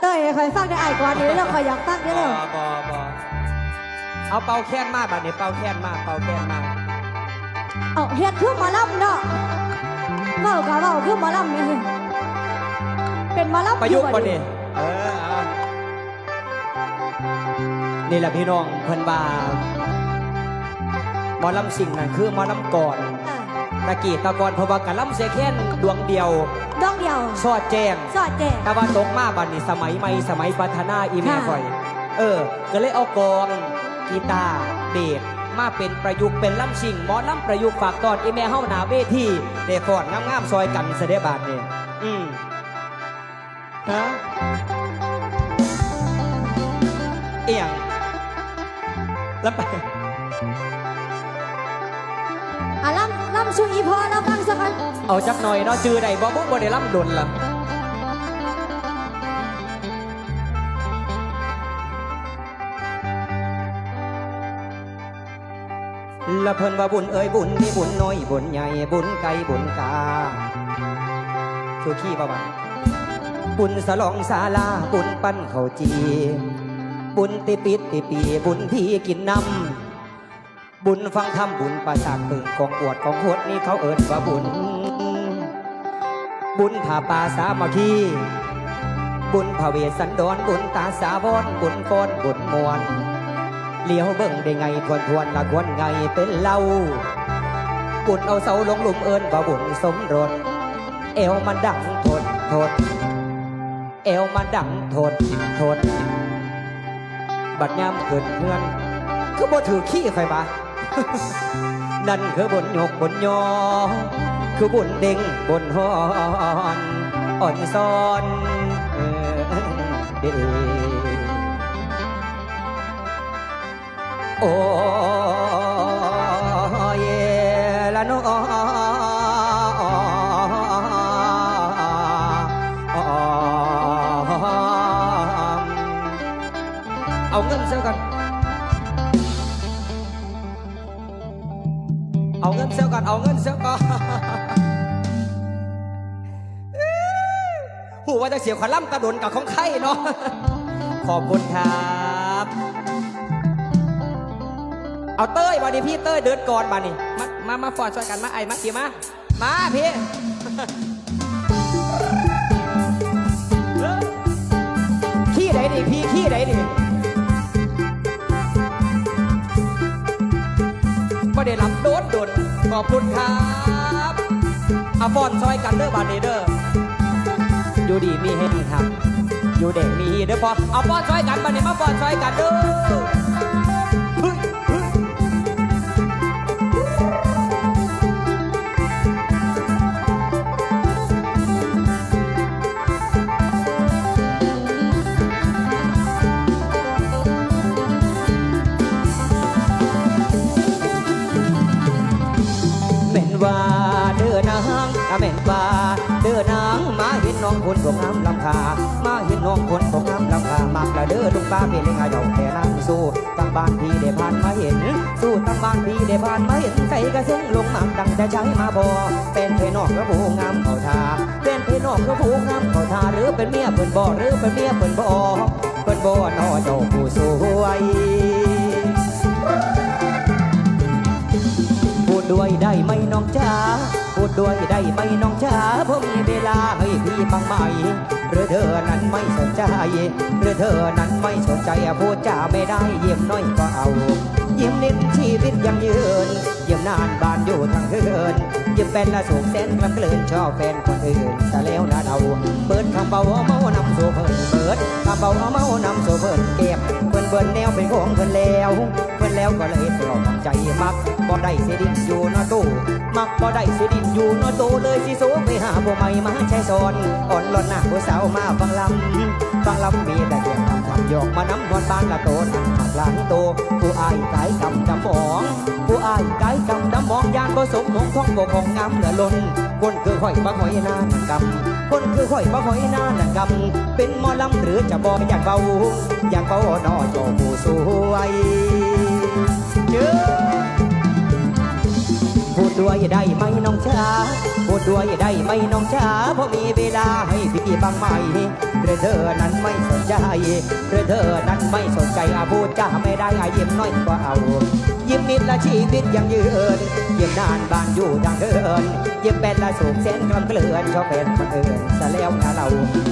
เต้ยคอยฟังได้ไอ้ายก่อนนี้แล้วคอยอยากฟังได้บเลอยบอบอเอาเป่าแค้นมากบัดนี้เป่าแค้นมากเป่าแค้นมากเอาเฮ็ดคือหมอลำเนาะเว้าก็เว้าคือหมอลำนี่เป็นหมอลำประยุกต์บ่นี่เออเอานี่แหละพี่น้องเพิ่นว่าหมอลำสิ่งนั่นคือหมอลำก่อน เอ ตะกี้ตะกอนเพราะว่ากะลำเสียแค้นดวงเดียวดองเดียวสอดแจ้ง สอดแจ้งแต่ว่าตกมาบัดนี้สมัยใหม่สมัยพัฒนาอีเมลค่ะข่อย เออ ก็เลยเอากลองกีตาร์เบสมาเป็นประยุกต์เป็นลำชิงหมอลำประยุกต์ฝากตอนอีเมลเฮาหนาเวทีเดฟอร์ดงามๆซอยกันเสด็จบาทนี่อืมฮะเอียงแล้วไปอะลำ ลำสุอีพอแล้วฟังสักคันเอาจักหน่อยเนาะจือใดบ่บุบ่ได้ล่ำดนล่ะละเพิ่นว่าบุญเอ้ยบุญนี่บุญน้อยบุญใหญ่บุญไกลบุญกาชูขี้บ่บังบุญสลองศาลาบุญปั้นข้าวจี บุญติปิดติปีบุญที่กินน้ำ บุญฟังธรรมบุญประสาทปึงของอวดของหดนี่เขาเอิ้นว่าบุญ บุญผาป่าสามัคคีบุญพระเวสสันดรบุญตาสาวรบุญฟ้อนบุญมวลเลี้ยวเบิ่งได้ไงควรทวนละควรไงเป็นเล่าบุญเอาเสาลงหลุมเอิญว่าบุญสมรสเอวมันดังทดทดเอวมันดังทดทดบัดยามขึ้นเฮือนคือบ่ถือขี้ไฟมา นั่นคือบุญยกบุญยอ คือบุญเด้งบุญฮอนอ่อนซ้อนเออเด้โอ้เยละน้อเอาเงินเสียกัน เอาเงินเสียก่อนเอาเงินเสียก่อนหูว่าจะเสียขวัญล่ำกระโดนกับของไข่เนาะขอบคุณครับ เอาเต้ยมาดิพี่เต้ยเดินก่อนมานี่มามามาฟอนช่วยกันมาไอ้มาขี่มา มาพี่ขี้ไหนดิพี่ขี้ไหนดิไม่ได้รับโดนโดนข อบคุณครับอาฟอนซอยกันเด้อบานเด้ออยู่ดีมีเฮงครับ อยู่เด็กมีเด้อพอเอาฟอนซอยกันบาเนี้มาฟอนซอยกันเด้อ ห็นน้องคนตกน้ำลำคา มาเห็นน้องคนตกน้ำลำคามักละเด้อลุงป้าเป็นยังไงดอกแต่นางสู้ตั้งบ้านพี่ได้ผ่านมาเห็น สู้ตั้งบ้านพี่ได้ผ่านมาเห็นใส่กระเซ็งลงมักดังจะใช้มาบอเป็นเพนอกกระผูงามเขาทาเป็นเพนอกกระผูงามเขาทาหรือเป็นเมียเพิ่นบ่อหรือเป็นเมียเพิ่นบ่อเพิ่นบ่อนอเจ้าผู้สวย ด้วยได้ไหมน้องจ๋าพูดด้วยได้ไหมน้องจ๋าเพราะมีเวลาให้พี่บ้างไหมหรือเธอนั้นไม่สนใจหรือเธอนั้นไม่สนใจพูดจาไม่ได้เยี่ยมน้อยก็เอายิ้มนิดชีวิตยังยืนยิ้มนานบานอยู่ทางเกินยิ้มเป็นละสุขแสนกลำเกลื่อนชอบแฟนคนอื่นซะแล้วนะเราเปิดคำเบาเอาเมานำสู่เพิ่นเปิดคำเบาเอาเมานำสู่เพิ่นเก็บเพิ่นเบิ่นแนวเป็นของเพิ่นแล้ว แล้วก็เลยปลอบใจมักบ่ได้เสดินอยู่นอตู้มักบ่ได้เสดินอยู่นอตู้เลยสิโซไปหาบ่ใหม่มาแช่ซอนอ่อนหล่อนหน้าผู้สาวมาฟังลำฟังลำมีแต่เสียงคำทำยอกมานำนวลบานละโตนั่งหักหลังโตผู้อายกายกำจำมองผู้อายกายกำจำมองยานบ่สมหงท้องบ่ของงามเหลือล้นคนคือข่อยบ่ข่อยหน้านกำคนคือข่อยบ่ข่อยหน้านังกำเป็นหมอลำหรือจะบ่อยากเบาอยากเบาหนอจอผู้สวย เจ้อพูดด้วยได้ไหมน้องช้าพูดด้วยได้ไหมน้องช้าเพราะมีเวลาให้พี่บางไหมหรือเธอนั้นไม่สนใจหรือเธอนั้นไม่สนใจอาพูดจ้าไม่ได้อายิ้มน้อยก็เอา ยิ้มมิดละชีวิตยังยืนยิ้มนานบานอยู่ดังเดินยิ้มเป็นละสุขเส้นกลำเกลื่อนชอบเป็นคนอื่นซะแล้วนะเรา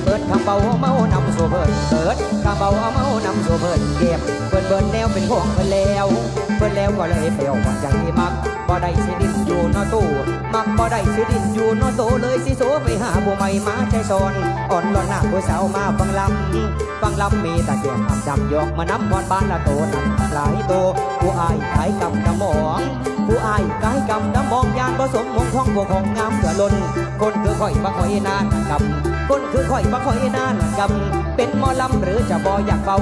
เปิดคำเบาเมานำสู่เพิ่นเปิดคำเบาเมานำสู่เพิ่นเก็บเพิ่นเบิ่นแนวเป็นของเพิ่นแล้ว เพิ่นแล้วก็เลยเปลี่ยวว่าจังที่มักบ่ได้สิดินอยู่นอตู้มักบ่ได้สิดินอยู่นอโตเลยสิโสไปหาผู้ใหม่มาใจซอนอ่อนร้อนหน้าผู้สาวมาฟังลำฟังลำมีตาเกียงคำจำยอกมานำพรบ้านละโตนั่นหลายโตผู้อายขายกำกำหมองผู้อายกายกำน้ำมองยานผสมมงท้องพวกของงามเกือล้นคนคือข่อยบักข่อยนานกำคนคือข่อยบักข่อยนานกำเป็นหมอลำหรือจะบออยากเบา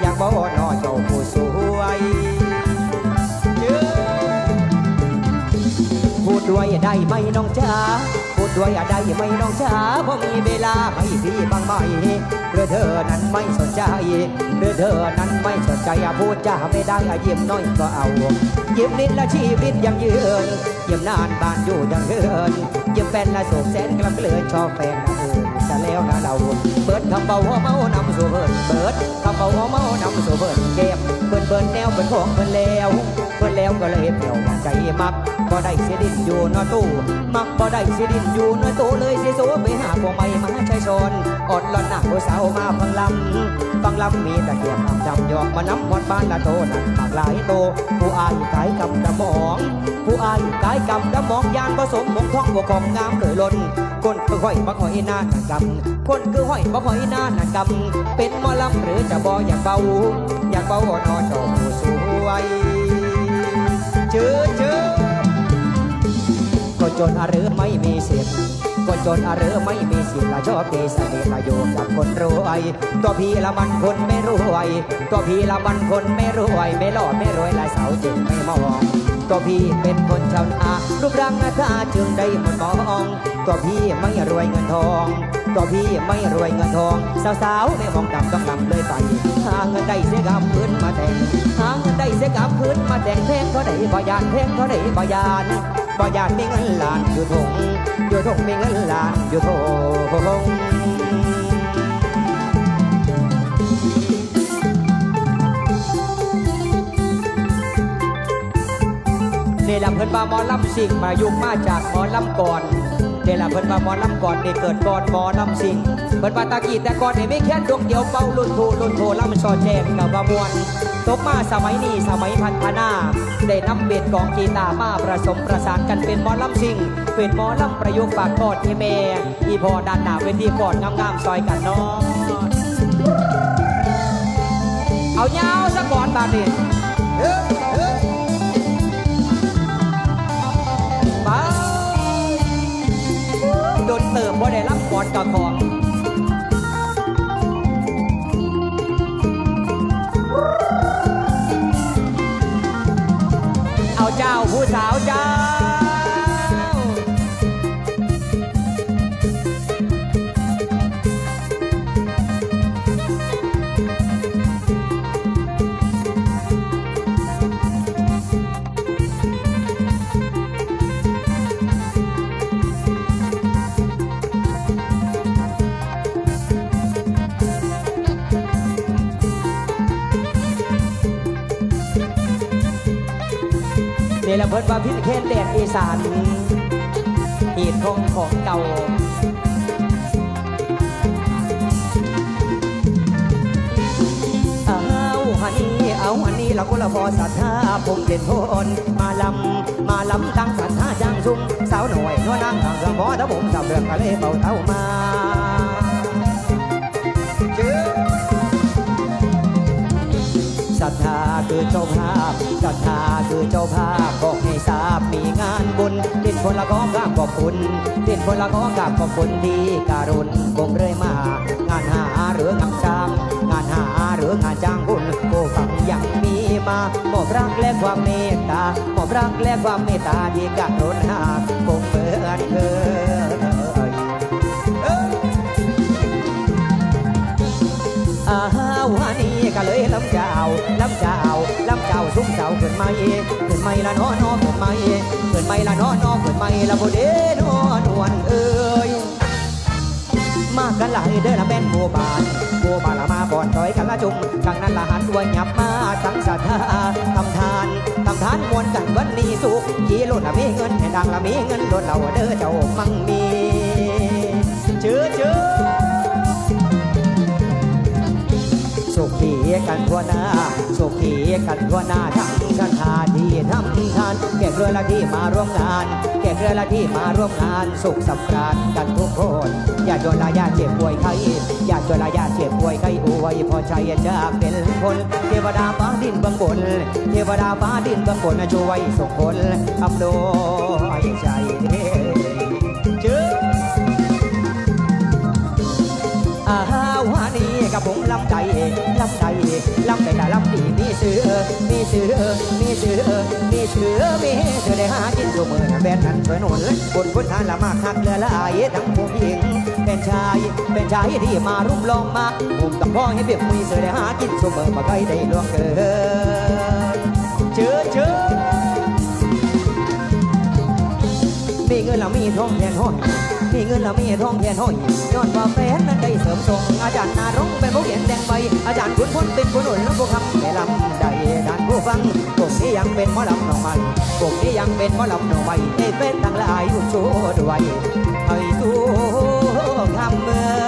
อยากเบานอเจ้าผู้สู พูดด้วยได้ไหมน้องจ๋าพูดด้วยได้ไหมน้องจ๋าพอมีเวลาให้พี่บางไหมหรือเธอนั้นไม่สนใจหรือเธอนั้นไม่สนใจพูดจาไม่ได้ยิ้มน้อยก็เอายิ้มนิดละชีวิตยังยืนยิ้มนานบานอยู่ยังเฮินยิ้มเป็นละสุขแสนกลำเกลือนชอบแฟนนะเออจะแล้วนะเราเปิดคำเบาหัวเมานำสู่เพิ่นเปิดคำเบาหัวเมานำสู่เพิ่นเก็บ เบิ่นแนวเป็นของเพิ่นแล้วเพิ่นแล้วก็เลยเปลี่ยวใจมักบ่ได้เสียดินอยู่นอตู้มักบ่ได้เสียดินอยู่นอตู้เลยสิโซไปหาพวกใหม่มาใช้ชนอดหลอนหนักผู้สาวมาฟังลำฟังลำมีตะเกียบคำจำยอกมาน้ำพอดบ้านละโตนั่นมากหลายโตผู้อายกายกำดำมอง ผู้อายกายกำดำมองยานผสมมงท้องบวกของงามเลยล้น คนคือห้อยบักหอยนานนกำคนคือห้อยบักหอยนานนกำเป็นหมอลำหรือจะบออยากเบาอยากเบานอเจอผู้สวยเจอเจอก็จนอาหรือไม่มีเสียงก็จนอาหรือไม่มีเสียงละชอบเกสเนละโยกับคนรวยตัวพี่ละมันคนไม่รวยตัวพี่ละมันคนไม่รวยไม่หล่อไม่รวยลายเสาวจึงไม่มองตัวพี่เป็นคนชาวนารูปร่างหน้าตาจึงได้หมดมอง ตัวพี่ไม่รวยเงินทอง ตัวพี่ไม่รวยเงินทอง สาวๆไม่มองดำต้องดำเลยไปหาเงินได้เสียกับพื้นมาแต่งหาเงินได้เสียกับพื้นมาแต่งแพงก็ได้บ่ยานแพงก็ได้บ่ยานบ่ยานมีเงินล้านอยู่ทงอยู่ทงมีเงินล้านอยู่ทงนี่ละเพิ่นว่าหมอลำสิงมายุกมาจากหมอลำก่อน นี่ละเพิ่นว่าหมอลำก่อนนี่เกิดก่อนหมอลำสิงเพิ่นว่าตะกี้แต่ก่อนนี่ไม่แค่ดวงเดียวเป่าลุ่นโทลุ่นโทลำซอแจงกับว่ามวนตบมาสมัยนี้สมัยพันธนา ได้นำเบ็ดกองกีตาร์มาผสมประสานกันเป็นหมอลำสิงเป็นหมอลำประยุกต์ปากกอดที่แม่อีพอด้านหน้าเวทีกอดงามๆซอยกันเนาะเอายาวซะก่อนบาดนี้ เพิ่นว่าพิเคนแดนอีสานหีดของของเก่าเอาฮันนี่เอาฮันนี่เราก็ละพอศรัทธาผมเป็นคนมาลำมาลำตั้งศรัทธาจางซุ่มสาวหน่อยนัวนางทางเรื่องพอถ้าผมสับเรื่องทะเลเบาเท่ามา คือเจ้าภาพศรัทาคือเจ้าภาพบอกให้ทราบมีงานบุญเป็นคนละขอกราบขอบคุณเป็นคนละขอกราบขอบคุณที่การุณคงเรื่อยมา งานหาหรืองานจ้างงานหาหรืองานจ้างบุญผู้ฟังยังมีมามอบรักและความเมตตามอบรักและความเมตตาที่การุณหาคงเหมือนเคย อาวอันนี้ก็เลยลำเจ้าลำเจ้าลำเจ้าซุ้มเจ้าเกิดไม่เกิดไม่ละน้อนอเกิดไม่เกิดไม่ละน้อนอเกิดไม่ละโบเดนอนวลเอ้ยมากันหลายเด้อละแม่นโบบานโบบานละมาวยกันละจุ่มกังนั้นละหันด้วยหยับมาตั้งศรัทธาทำทานทำทานมวลกันวันนี้สุขขี่รถละมีเงินให้ดังละมีเงินรถเราเด้อเจ้ามั่งมีเชื่อเชื่อ กันทั่วหน้าสุขีกันทั่วหน้าทั้งสถานที่ทำทานแก่เรือละที่มาร่วมงาน แก่เรือละที่มาร่วมงาน สุขสำราญกันทุกคนอย่าจนละยาเจ็บป่วยไข้อย่าจนละยาเจ็บป่วยไข้อวยพอใจจากเป็นคนเทวดาฟ้าดินบื้องบนเทวดาฟ้าดินบื้องบนช่วยส่งผลอำนวยใจเจื้ออำใจลำใจลำใจแต่ลำดีมีเสือมีเสือมีเสือมีเสือมีเสือได้หากินอยู่มือแบนนั้นช่วยหนุนบนพุทธานละมากคักเรือลายทั้งผู้หญิง เป็นชายเป็นชายที่มารุมล้อมมาผมต้องพ้อให้เบียบมีเสือได้หากินสู่มือมาใครได้ล่วงเกินเชื่อเชื่อมีเงินแล้วมีทองแทนห้อยมีเงินแล้วมีทองแทนห้อยย้อนว่าแฟนนั้นได้เสริมทรงอาจารย์นารง เป็นผู้เขียนแดงใบอาจารย์ขุนพลเป็นผู้หนุนและผู้คำให้ลำได้ด้านผู้ฟังกลุ่มนี้ยังเป็นหมอลำหน่อใหม่กลุ่มนี้ยังเป็นหมอลำหน่อใหม่เอฟเฟนทั้งหลายอุดโชด้วยให้สู้คำเมื่อ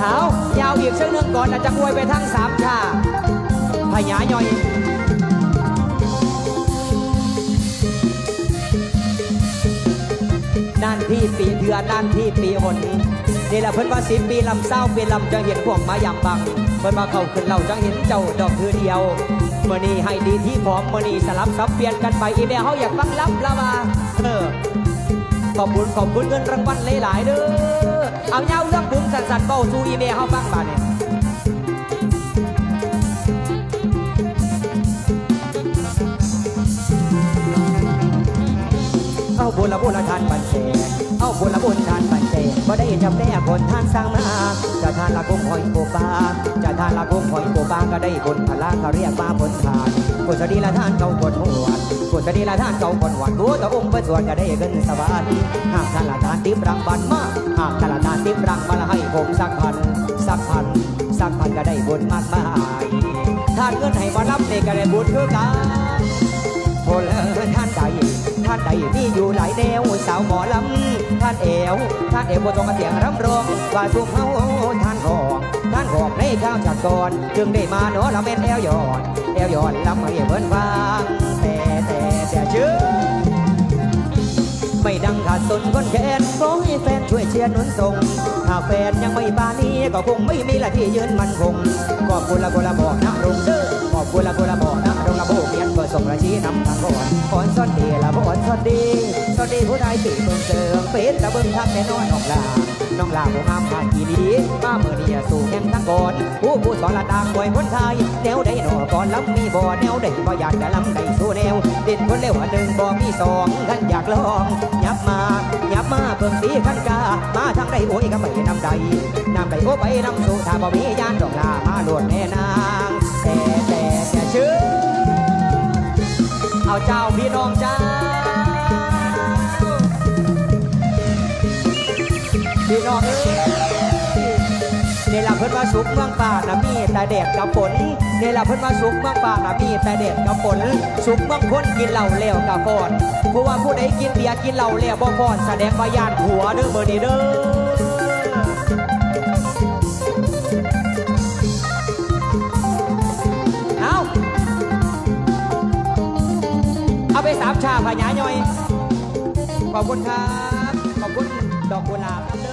เอายาวอีกเชือกหนึ่งก่อนอาจจะอวยไปทั้งสามชาพญาย่อยานที่ปีเดือนนานที่ปีหนนี่แหละเพิ่นว่าสิปีลำเศร้าเป็นลำจังเห็นพวกมายำบัง เพิ่นว่าเขาขึ้นเราจังเห็นเจ้าดอกคือเดียวเมื่อนี้ให้ดีที่พร้อมเมื่อนี้สลับสับเปลี่ยนกันไปอีเมลเขาอยากฟังลับละมาเออขอบคุณขอบคุณเงินรางวัลหลายๆเด้อเอาเงาเรื่องบุญสันๆเบาสู่อีเมลเขาฟังมาเนี่ยเอาบุญละบุญละทานบันเสเอาบุญ บุญทานบันเสบ่ได้จำแนกคนทานสร้างมาจะทานละกุ้งหอยปูปลาจะทานละกุ้งหอยปูปลาก็ได้บุญพลาเขาเรียกมาผลทานกุศดีละทานเก่าคนหัวกุศดีละทานเก่าคนหวานกูตะองค์พระสวดก็ได้เงินสบายหากทานละทานติบรางวัลมาหากทานละทานติบรางวัละให้ผมสักพันสักพันสักพันก็ได้บุญมากมายทานเงินให้มารับนี่ก็ได้บุญคือกัน โพลท่านใดท่านใดมีอยู่หลายแนวสาวหมอลำท่านเอวท่านเอวบ่ตรงกับเสียงรำร้องว่าสุขเฮาท่านรองท่านบอกในข้าวจากก่อนจึงได้มาเนาะละเม็นแอวหยอดแอวหยอดลำให้เพิ่นฟังแต่แต่แต่ชื่อไม่ดังขาดสนคนแขนขอให้แฟนช่วยเชียร์นุนส่งถ้าแฟนยังไม่ปานี้ก็คงไม่มีละที่ยืนมันคงขอบคุณละคนละบอกนะรงเด้อขอบคุณละคนละบอกนะ ส่งละชี้นำทางก่อนก่อนสวัสดีละบอนสวัสดีสวัสดีผู้ใดตื่นเบิ่งเสิงเป็ดตะเบิ่งทักแน่นอนน้องลาน้องลาผู้งามผ่านกีดีมาเมื่อนี้สู่แข่งทั้งก่อนผู้ผู้สอนละตางมวยคนไทยแนวใดหนอก่อนลำมีบ่อแนวใดบ่อยากจะลำใดสู้แนวเด่นคนเร็วอันหนึ่งบ่มีสองขันอยากลองยับมายับมาเบิ่งสีขันกามาทางใดโอ้ยก็ไม่นำใดนำใดโอ้ไปนำสู่ถ้าบ่มียานดอกลามาโลดแม่นางแต่แต่แต่ชื่อ เอาเจ้าพี่น้องเจ้าพี่น้องเอ้ยนี่ละเพิ่นว่าสุกเมืองป่านะมีแต่แดดกับฝนในละเพิ่นว่าสุกเมืองป่านะมีแต่แดดกับฝนสุกเมืองคนกินเหล้าแล้วกับก่อนเพราะว่าผู้ใดกินเบียร์กินเหล้าแล้วบ่ก่อนแสดงว่าญาติหัวเด้อเบอร์นี้เด้อ ไปสามชาพญาย่อย ขอบคุณครับ ขอบคุณดอกกุหลาบครับเ